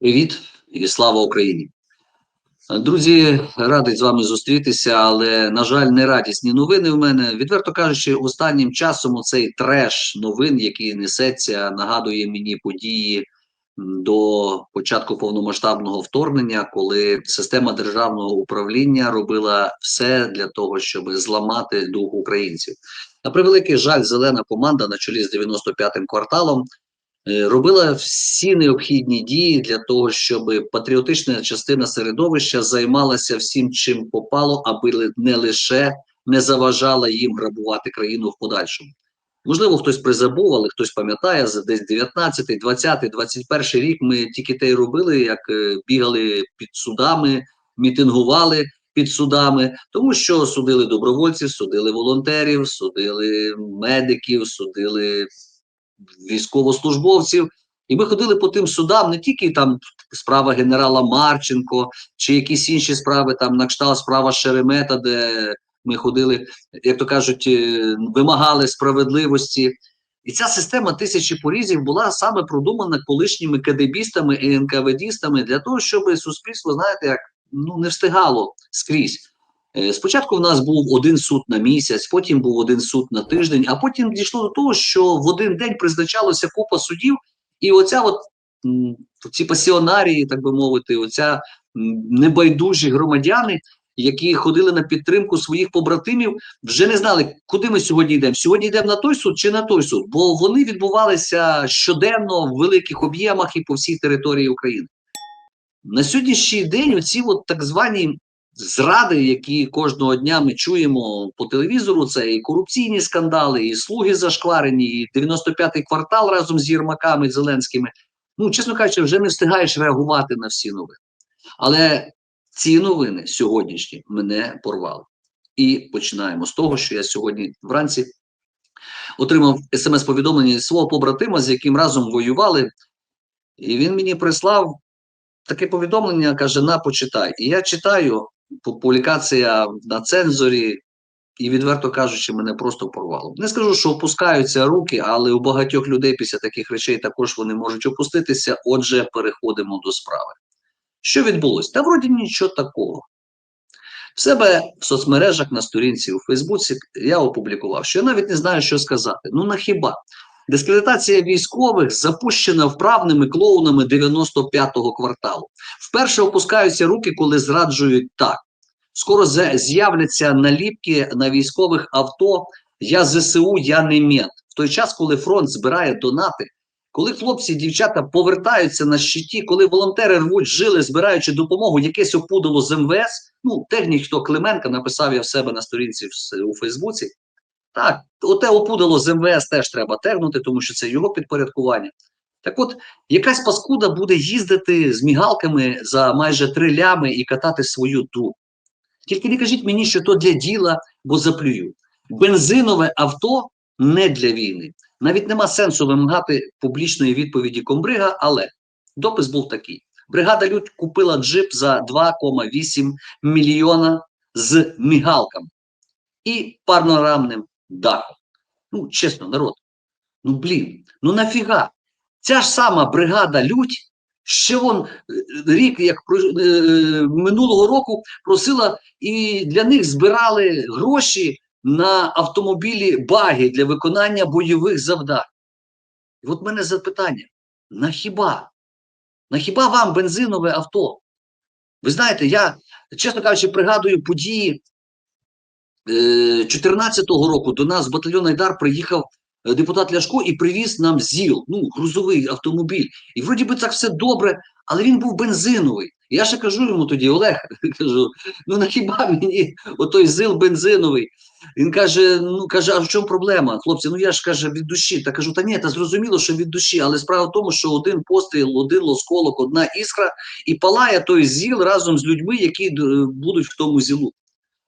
Привіт і слава Україні. Друзі, радий з вами зустрітися, але, на жаль, не радісні новини в мене. Відверто кажучи, останнім часом цей треш новин, який несеться, нагадує мені події до початку повномасштабного вторгнення, коли система державного управління робила все для того, щоб зламати дух українців. На превеликий жаль, зелена команда на чолі з 95-м кварталом робила всі необхідні дії для того, щоб патріотична частина середовища займалася всім, чим попало, аби не лише не заважала їм грабувати країну в подальшому. Можливо, хтось призабув, але хтось пам'ятає, за десь 19, 20, 21 рік ми тільки те й робили, як е, бігали під судами, мітингували під судами, тому що судили добровольців, судили волонтерів, судили медиків, судили військовослужбовців. І ми ходили по тим судам, не тільки там справа генерала Марченко, чи якісь інші справи, там на кшталт справа Шеремета, де ми ходили, як то кажуть, е, вимагали справедливості. І ця система тисячі порізів була саме продумана колишніми КДБістами і НКВДістами для того, щоб суспільство, знаєте, як ну не встигало скрізь. Е, спочатку в нас був один суд на місяць, потім був один суд на тиждень, а потім дійшло до того, що в один день призначалося купа судів, і оця от ці пасіонарії, так би мовити, оця небайдужі громадяни, які ходили на підтримку своїх побратимів, вже не знали, куди ми сьогодні йдемо. Сьогодні йдемо на той суд чи на той суд, бо вони відбувалися щоденно в великих об'ємах і по всій території України. На сьогоднішній день оці от так звані зради, які кожного дня ми чуємо по телевізору, це і корупційні скандали, і слуги зашкварені, і 95-й квартал разом з Єрмаками Зеленськими. Ну, чесно кажучи, вже не встигаєш реагувати на всі новини. Але ці новини сьогоднішні мене порвали. І починаємо з того, що я сьогодні вранці отримав смс-повідомлення свого побратима, з яким разом воювали, і він мені прислав таке повідомлення, каже: на почитай. І я читаю, публікація на цензорі, і, відверто кажучи, мене просто порвало. Не скажу, що опускаються руки, але у багатьох людей після таких речей також вони можуть опуститися. Отже, переходимо до справи. Що відбулося? Та вроді нічого такого. В себе в соцмережах на сторінці у Фейсбуці я опублікував, що я навіть не знаю, що сказати. Ну на хіба? Дискредитація військових запущена вправними клоунами 95-го кварталу. Вперше опускаються руки, коли зраджують так. Скоро з'являться наліпки на військових авто. Я ЗСУ, я не мент. В той час, коли фронт збирає донати, коли хлопці і дівчата повертаються на щиті, коли волонтери рвуть жили, збираючи допомогу, якесь опудало з МВС. Ну, технік, хто Клименка написав я в себе на сторінці у Фейсбуці. Так, оте опудало з МВС теж треба тегнути, тому що це його підпорядкування. Так от, якась паскуда буде їздити з мігалками за майже три лями і катати свою ту. Тільки не кажіть мені, що то для діла, бо заплюю. Бензинове авто не для війни. Навіть нема сенсу вимагати публічної відповіді комбрига, але допис був такий: бригада Людь купила джип за 2,8 мільйона з мігалками і панорамним дахом. Ну, чесно, народ. Ну, блін, ну нафіга? Ця ж сама бригада Людь ще вон е, рік, як е, минулого року, просила і для них збирали гроші на автомобілі баги для виконання бойових завдань. І от мене запитання: на хіба? На хіба вам бензинове авто? Ви знаєте, я, чесно кажучи, пригадую події 2014 е, року до нас в батальйон Айдар приїхав е, депутат Ляшко і привіз нам ЗІЛ, ну, грузовий автомобіль. І вроді би так все добре, але він був бензиновий. Я ще кажу йому тоді, Олег, кажу, ну на хіба мені отой ЗИЛ бензиновий? Він каже: ну каже, а в чому проблема? Хлопці, ну я ж каже, від душі. Та кажу, та ні, та зрозуміло, що від душі, але справа в тому, що один постріл, один лосколок, одна іскра, і палає той ЗІЛ разом з людьми, які е, будуть в тому зілу.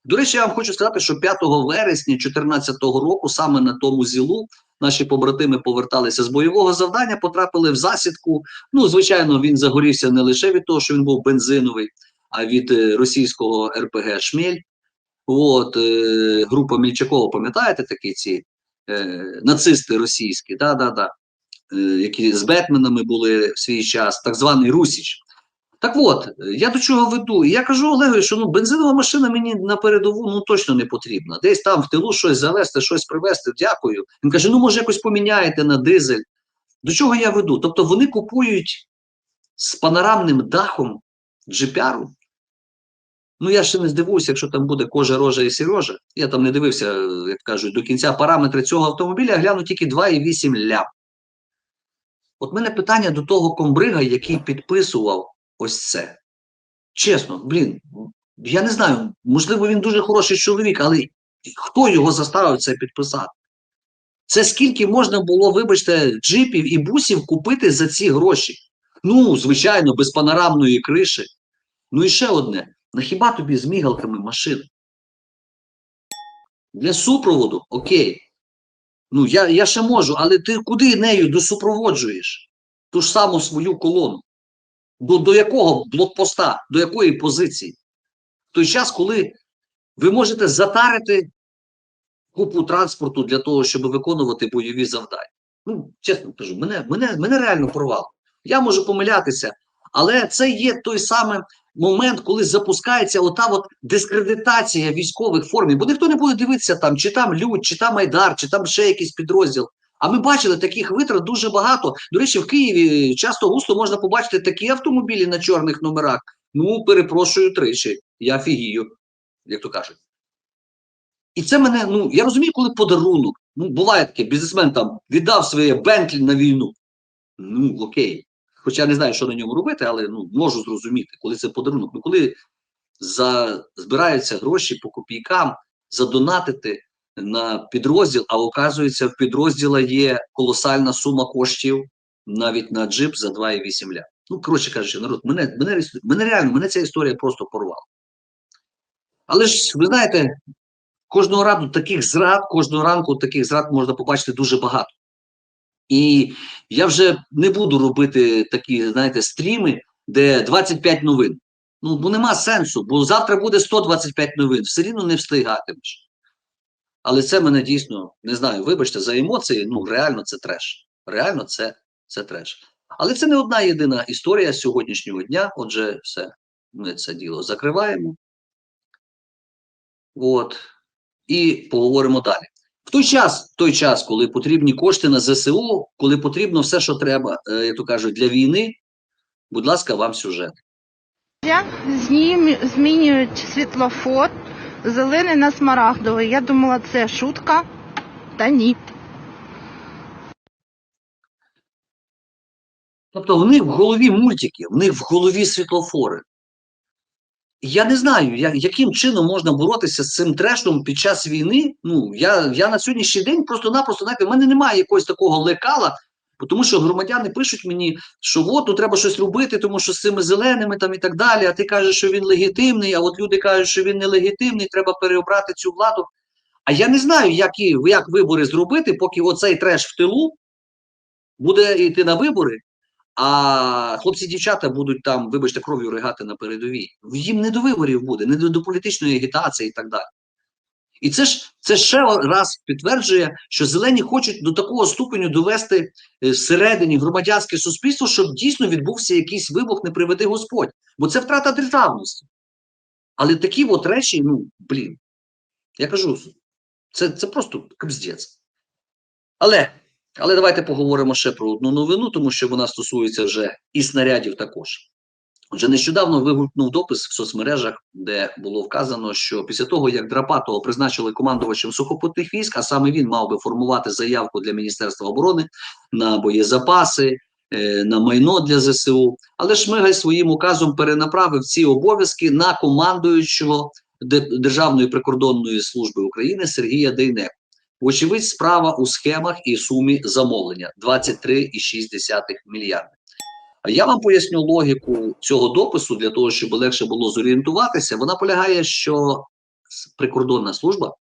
До речі, я вам хочу сказати, що 5 вересня 2014 року, саме на тому зілу, наші побратими поверталися з бойового завдання, потрапили в засідку. Ну, звичайно, він загорівся не лише від того, що він був бензиновий, а від е, російського РПГ Шмель. От е, група Мільчакова, пам'ятаєте такі ці е, нацисти російські? Да, да, да. е, які з Бетменами були в свій час, так званий Русіч. Так от, я до чого веду? Я кажу Олегові, що ну бензинова машина мені на передову ну точно не потрібна. Десь там в тилу щось завести, щось привезти, дякую. Він каже: ну може якось поміняєте на дизель. До чого я веду? Тобто вони купують з панорамним дахом джипяру. Ну, я ще не здивуюся, якщо там буде кожа, рожа і сірожа. Я там не дивився, як кажуть, до кінця параметри цього автомобіля, я гляну тільки 2,8 лям. От мене питання до того комбрига, який підписував ось це. Чесно, блін, я не знаю, можливо, він дуже хороший чоловік, але хто його заставив це підписати? Це скільки можна було, вибачте, джипів і бусів купити за ці гроші? Ну, звичайно, без панорамної криші. Ну і ще одне: на хіба тобі з мігалками машини? Для супроводу, окей. Ну, я, я ще можу, але ти куди нею досупроводжуєш? Ту ж саму свою колону. До, до якого блокпоста, до якої позиції? В той час, коли ви можете затарити купу транспорту для того, щоб виконувати бойові завдання. Ну, чесно кажу, мене, мене, мене реально порвало. Я можу помилятися, але це є той самий момент, коли запускається ота от дискредитація військових формі. Бо ніхто не буде дивитися там, чи там Людь, чи там Айдар, чи там ще якийсь підрозділ. А ми бачили таких витрат дуже багато. До речі, в Києві часто густо можна побачити такі автомобілі на чорних номерах. Ну, перепрошую тричі. Я фігію, як то кажуть. І це мене, ну, я розумію, коли подарунок. Ну, буває таке, бізнесмен там віддав своє Бентлі на війну. Ну, окей. Хоча я не знаю, що на ньому робити, але ну, можу зрозуміти, коли це подарунок. Ну, коли за, збираються гроші по копійкам задонатити на підрозділ, а оказується, в підрозділа є колосальна сума коштів навіть на джип за 2,8 ля. Ну, коротше кажучи, народ, мене, мене, мене реально, мене ця історія просто порвала. Але ж, ви знаєте, кожного ранку таких зрад, кожного ранку таких зрад можна побачити дуже багато. І я вже не буду робити такі, знаєте, стріми, де 25 новин. Ну, бо нема сенсу, бо завтра буде 125 новин, все рівно не встигатимеш. Але це мене дійсно, не знаю, вибачте, за емоції, ну, реально це треш. Реально це, це треш. Але це не одна єдина історія сьогоднішнього дня. Отже, все, ми це діло закриваємо. От. І поговоримо далі. В той час, в той час, коли потрібні кошти на ЗСУ, коли потрібно все, що треба, е, як то кажуть, для війни, будь ласка, вам сюжет. Знім- змінюють світлофор зелений на смарагдовий. Я думала, це шутка, та ні. Тобто в них в голові мультики, в них в голові світлофори. Я не знаю, я, яким чином можна боротися з цим трешом під час війни. Ну, я, я на сьогоднішній день просто-напросто, знаєте, в мене немає якогось такого лекала, тому що громадяни пишуть мені, що от, ну треба щось робити, тому що з цими зеленими там і так далі, а ти кажеш, що він легітимний, а от люди кажуть, що він нелегітимний, треба переобрати цю владу. А я не знаю, як, і, як вибори зробити, поки оцей треш в тилу буде йти на вибори, а хлопці дівчата будуть там, вибачте, кров'ю ригати на передовій. Їм не до виборів буде, не до, до політичної агітації і так далі. І це ж це ще раз підтверджує, що зелені хочуть до такого ступеню довести е, всередині громадянське суспільство, щоб дійсно відбувся якийсь вибух, не приведи Господь. Бо це втрата державності. Але такі от речі, ну, блін, я кажу, це, це просто кабздець. Але. Але давайте поговоримо ще про одну новину, тому що вона стосується вже і снарядів також. Отже, нещодавно вигукнув допис в соцмережах, де було вказано, що після того, як Драпатого призначили командувачем сухопутних військ, а саме він мав би формувати заявку для Міністерства оборони на боєзапаси, е, на майно для ЗСУ, але Шмигаль своїм указом перенаправив ці обов'язки на командуючого Державної прикордонної служби України Сергія Дейнека. Вочевидь, справа у схемах і сумі замовлення 23,6 мільярди. Я вам поясню логіку цього допису для того, щоб легше було зорієнтуватися. Вона полягає, що прикордонна служба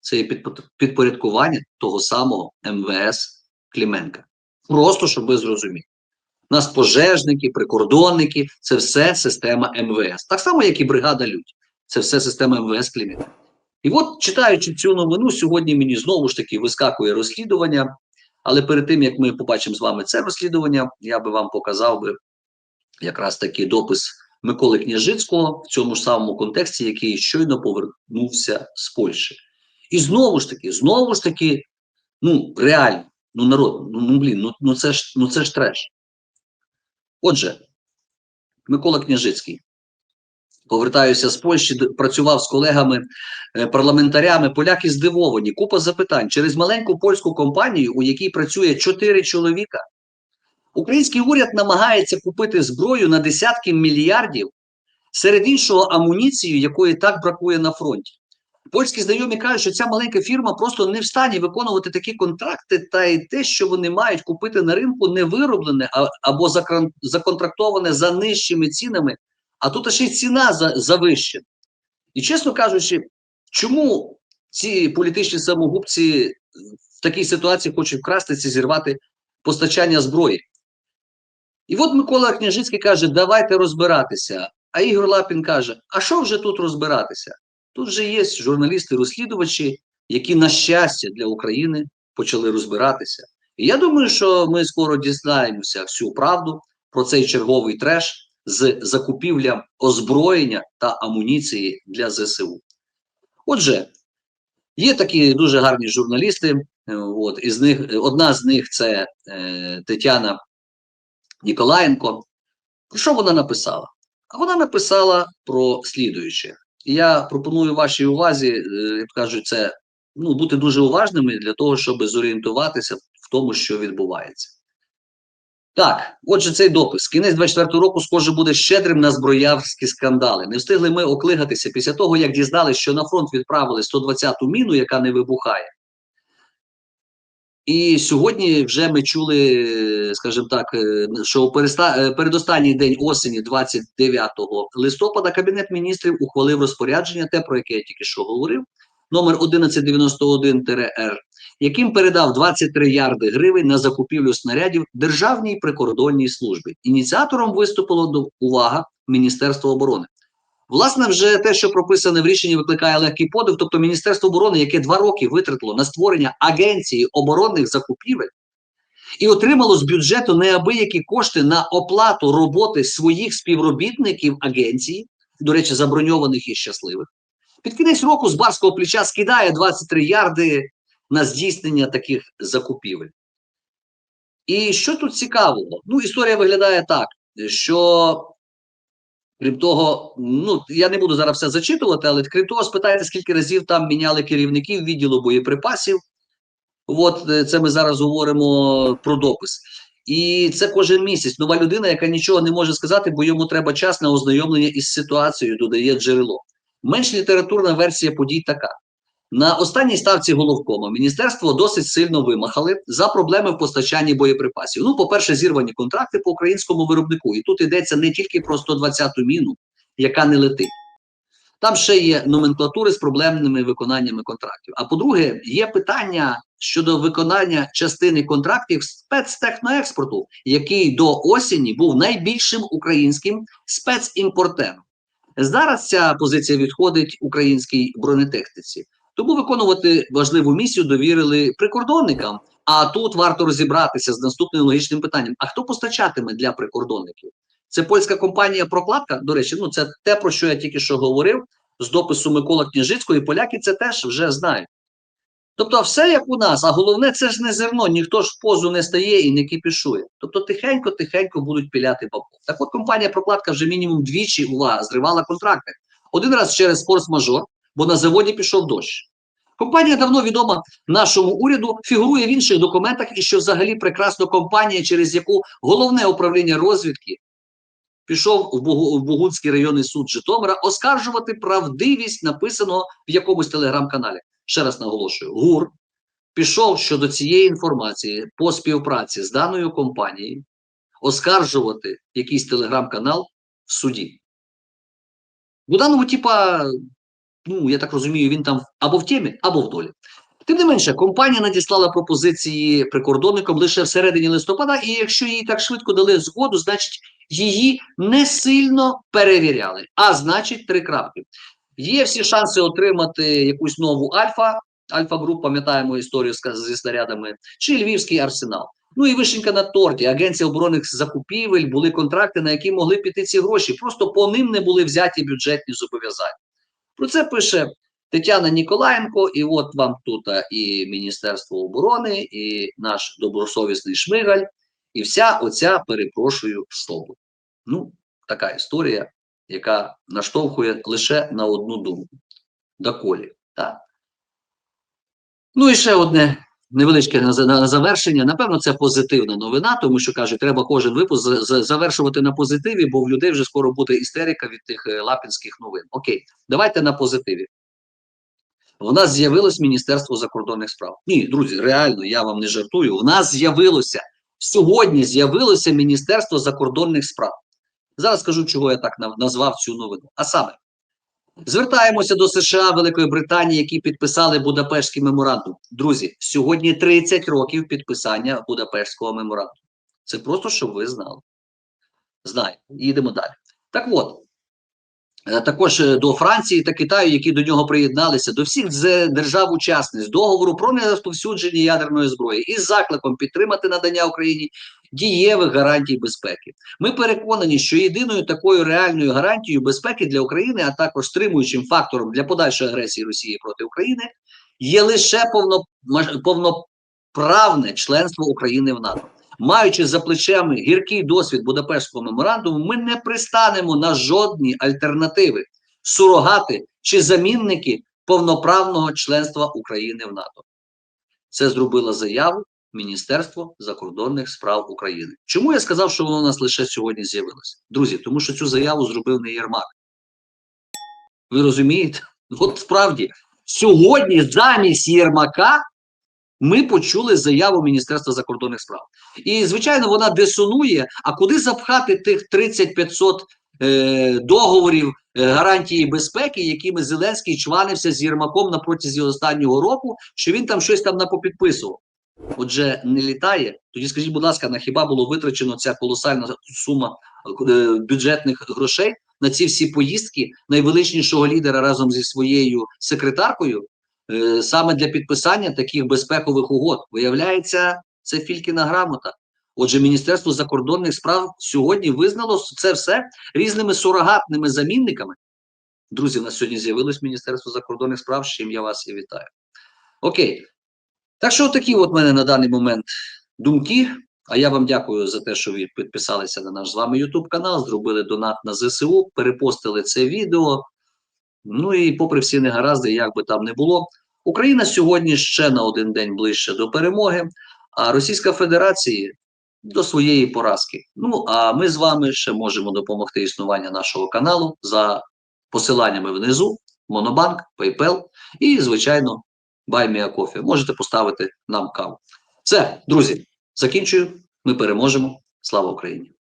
це є підпорядкування того самого МВС Кліменка. Просто щоб ви зрозуміли. Нас пожежники, прикордонники це все система МВС. Так само, як і бригада Людь. Це все система МВС Кліменка. І от, читаючи цю новину, сьогодні мені знову ж таки вискакує розслідування Але перед тим як ми побачимо з вами це розслідування, я би вам показав би якраз таки допис Миколи Княжицького в цьому ж самому контексті, який щойно повернувся з Польщі. І знову ж таки, знову ж таки, ну реально, ну народ, ну, ну блін, ну, ну це ж ну це ж треш. Отже, Микола Княжицький. Повертаюся з Польщі, працював з колегами е, парламентарями. Поляки здивовані. Купа запитань через маленьку польську компанію, у якій працює чотири чоловіка. Український уряд намагається купити зброю на десятки мільярдів, серед іншого амуніцію, якої так бракує на фронті. Польські знайомі кажуть, що ця маленька фірма просто не в стані виконувати такі контракти, та й те, що вони мають купити на ринку, не вироблене або законтрактоване за нижчими цінами, а тут ще й ціна за, завищена. І чесно кажучи, чому ці політичні самогубці в такій ситуації хочуть вкрастися, зірвати постачання зброї? І от Микола Княжицький каже: давайте розбиратися. А Ігор Лапін каже: а що вже тут розбиратися? Тут же є журналісти-розслідувачі, які, на щастя, для України почали розбиратися. І я думаю, що ми скоро дізнаємося всю правду про цей черговий треш з закупівлям озброєння та амуніції для ЗСУ. Отже, є такі дуже гарні журналісти. е, От, із них, одна з них це е, Тетяна Ніколаєнко. Що вона написала? А вона написала про слідуюче. І я пропоную вашій увазі, е, як кажуть, це ну, бути дуже уважними для того, щоб зорієнтуватися в тому, що відбувається. Так, отже, цей допис. Кінець 24 року, схоже, буде щедрим на зброярські скандали. Не встигли ми оклигатися після того, як дізналися, що на фронт відправили 120-ту міну, яка не вибухає. І сьогодні вже ми чули, скажімо так, е, що е, передостанній день осені, 29 листопада, Кабінет міністрів ухвалив розпорядження, те, про яке я тільки що говорив, номер 1191-р, яким передав 23 ярди гривень на закупівлю снарядів Державній прикордонній службі. Ініціатором виступило до увага Міністерство оборони. Власне, вже те, що прописане в рішенні, викликає легкий подив. Тобто, Міністерство оборони, яке два роки витратило на створення агенції оборонних закупівель і отримало з бюджету неабиякі кошти на оплату роботи своїх співробітників агенції, до речі, заброньованих і щасливих. Під кінець року з барського плеча скидає 23 ярди на здійснення таких закупівель. І що тут цікавого? Ну, історія виглядає так, що Крім того, ну я не буду зараз все зачитувати, але крім того, спитайте, скільки разів там міняли керівників відділу боєприпасів. От е, це ми зараз говоримо про допис. І це кожен місяць. Нова людина, яка нічого не може сказати, бо йому треба час на ознайомлення із ситуацією, додає джерело. Менш літературна версія подій така. На останній ставці головкома міністерство досить сильно вимахали за проблеми в постачанні боєприпасів. Ну, по-перше, зірвані контракти по українському виробнику. І тут йдеться не тільки про 120-ту міну, яка не летить. Там ще є номенклатури з проблемними виконаннями контрактів. А по-друге, є питання щодо виконання частини контрактів спецтехноекспорту, який до осені був найбільшим українським спецімпортером. Зараз ця позиція відходить українській бронетехніці. Тому виконувати важливу місію довірили прикордонникам. А тут варто розібратися з наступним логічним питанням: а хто постачатиме для прикордонників? Це польська компанія Прокладка. До речі, ну це те, про що я тільки що говорив з допису Микола Княжицького, і поляки це теж вже знають. Тобто, все як у нас, а головне, це ж не зерно, ніхто ж в позу не стає і не кипішує. Тобто, тихенько-тихенько будуть піляти бабку. Так от компанія Прокладка вже мінімум двічі увага зривала контракти. Один раз через форс-мажор, бо на заводі пішов дощ. Компанія давно відома нашому уряду, фігурує в інших документах, і що взагалі прекрасно компанія, через яку головне управління розвідки пішов в, Богунський районний суд Житомира оскаржувати правдивість написаного в якомусь телеграм-каналі. Ще раз наголошую: ГУР пішов щодо цієї інформації по співпраці з даною компанією оскаржувати якийсь телеграм-канал в суді. У даному, типа, ну я так розумію, він там або в темі, або в долі. Тим не менше, компанія надіслала пропозиції прикордонникам лише в середині листопада, і якщо їй так швидко дали згоду, значить її не сильно перевіряли. А значить, три крапки. Є всі шанси отримати якусь нову альфа, Альфа-груп, пам'ятаємо історію зі снарядами, чи Львівський арсенал. Ну і вишенька на торті. Агенція оборонних закупівель були контракти, на які могли піти ці гроші. Просто по ним не були взяті бюджетні зобов'язання. Про це пише Тетяна Ніколаєнко, і от вам тут і Міністерство оборони, і наш добросовісний Шмигаль, і вся оця, перепрошую, слово. Ну, така історія, яка наштовхує лише на одну думку. Доколі. Так. Ну і ще одне невеличке на, за- на завершення. Напевно, це позитивна новина, тому що кажуть, треба кожен випуск за- за- завершувати на позитиві, бо в людей вже скоро буде істерика від тих е, лапінських новин. Окей, давайте на позитиві. В нас з'явилось Міністерство закордонних справ. Ні, друзі, реально, я вам не жартую. В нас з'явилося сьогодні з'явилося Міністерство закордонних справ. Зараз скажу, чого я так назвав цю новину. А саме, звертаємося до США, Великої Британії, які підписали Будапештський меморандум. Друзі, сьогодні 30 років підписання Будапештського меморандуму. Це просто, щоб ви знали. Знаєте, їдемо далі. Так от, також е, до Франції та Китаю, які до нього приєдналися, до всіх з- держав-учасниць договору про нерозповсюдження ядерної зброї із закликом підтримати надання Україні дієвих гарантій безпеки. Ми переконані, що єдиною такою реальною гарантією безпеки для України, а також стримуючим фактором для подальшої агресії Росії проти України, є лише повно, повноправне членство України в НАТО. Маючи за плечами гіркий досвід Будапештського меморандуму, ми не пристанемо на жодні альтернативи, сурогати чи замінники повноправного членства України в НАТО. Це зробила заяву Міністерство закордонних справ України. Чому я сказав, що воно у нас лише сьогодні з'явилося? Друзі, тому що цю заяву зробив не Єрмак. Ви розумієте? От справді, сьогодні замість Єрмака ми почули заяву Міністерства закордонних справ. І, звичайно, вона дисонує. А куди запхати тих 30-500 е, договорів е, гарантії безпеки, якими Зеленський чванився з Єрмаком на протязі останнього року, що він там щось там напопідписував? Отже, не літає. Тоді скажіть, будь ласка, на хіба було витрачено ця колосальна сума е, бюджетних грошей на ці всі поїздки найвеличнішого лідера разом зі своєю секретаркою? Е, саме для підписання таких безпекових угод. Виявляється, це Фількіна грамота. Отже, Міністерство закордонних справ сьогодні визнало це все різними сурогатними замінниками. Друзі, у нас сьогодні з'явилось Міністерство закордонних справ, з чим я вас і вітаю. Окей. Так що такі от мене на даний момент думки. А я вам дякую за те, що ви підписалися на наш з вами YouTube канал, зробили донат на ЗСУ, перепостили це відео. Ну і попри всі негаразди, як би там не було, Україна сьогодні ще на один день ближче до перемоги, а Російська Федерація до своєї поразки. Ну а ми з вами ще можемо допомогти існуванню нашого каналу за посиланнями внизу: Монобанк, PayPal і, звичайно, BuyMeACoffee. Можете поставити нам каву. Все, друзі, закінчую. Ми переможемо. Слава Україні!